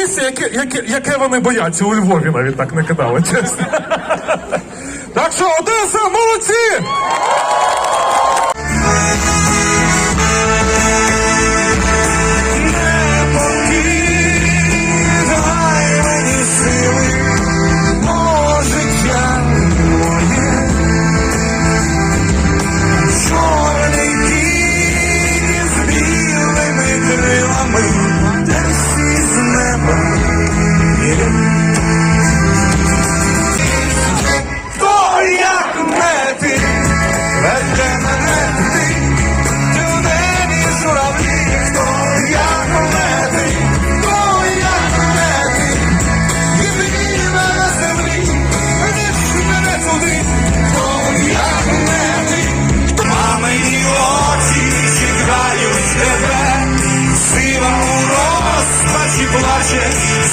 місці, яке, яке, яке вони бояться. У Львові навіть так не кидали, чесно. Так що Одеса, молодці! Тебе, сила у розпачі плаче,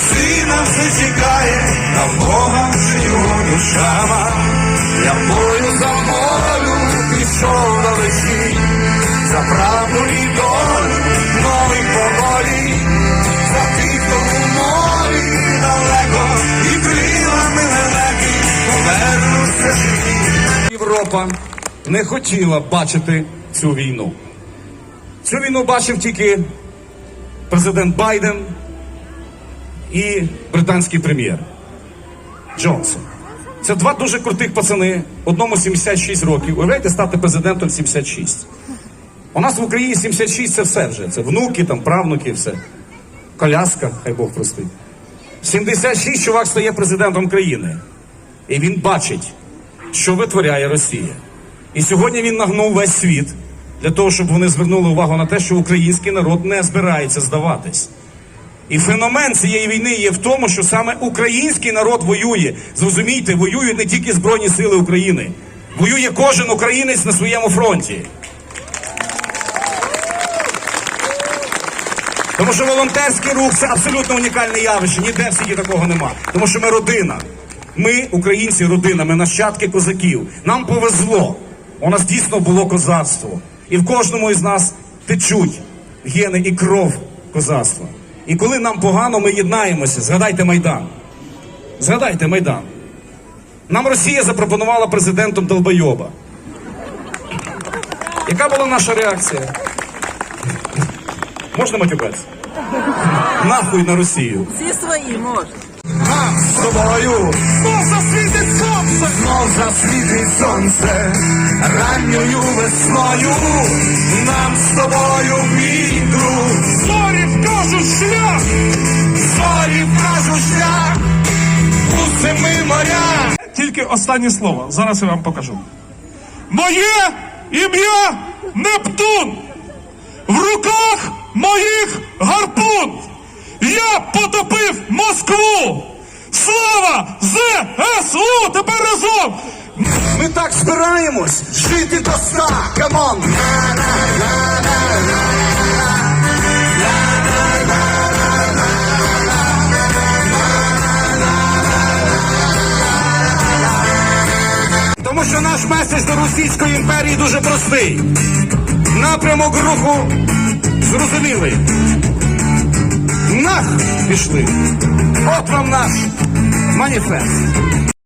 сина все чекає, на Бога його душа. Я бою за волю пішов далечі, за правду і долю, новий поволі, за тих, хто у морі далеко, і крилами лелеки повернуться живі. Європа не хотіла бачити цю війну. Цю війну бачив тільки президент Байден і британський прем'єр Джонсон. Це два дуже крутих пацани, одному 76 років. Уявляєте, стати президентом 76. У нас в Україні 76 це все вже. Це внуки, там, правнуки, все. Коляска, хай Бог простить. 76 чувак стає президентом країни. І він бачить, що витворяє Росія. І сьогодні він нагнув весь світ для того, щоб вони звернули увагу на те, що український народ не збирається здаватись. І феномен цієї війни є в тому, що саме український народ воює. Зрозумійте, воюють не тільки Збройні Сили України, воює кожен українець на своєму фронті. Тому що волонтерський рух це абсолютно унікальне явище. Ніде в світі такого нема. Тому що ми родина. Ми, українці, родина, ми нащадки козаків. Нам повезло. У нас дійсно було козацтво. І в кожному із нас течуть гени і кров козацтва. І коли нам погано, ми єднаємося. Згадайте Майдан. Згадайте Майдан. Нам Росія запропонувала президентом Долбойоба. Яка була наша реакція? Можна матюкатися? Нахуй на Росію. Всі свої можуть. З тобою весною, нам з тобою, мій друг, зорі вкажуть шлях, зорі вкажуть шлях, у семи морях. Тільки останнє слово. Зараз я вам покажу. Моє ім'я Нептун. В руках моїх гарпун. Я потопив Москву. Слава ЗСУ! Тепер разом! Ми так збираємось жити до ста, камон! Тому що наш меседж до Російської імперії дуже простий. Напрямок руху зрозумілий. Нах пішли. От вам наш маніфест.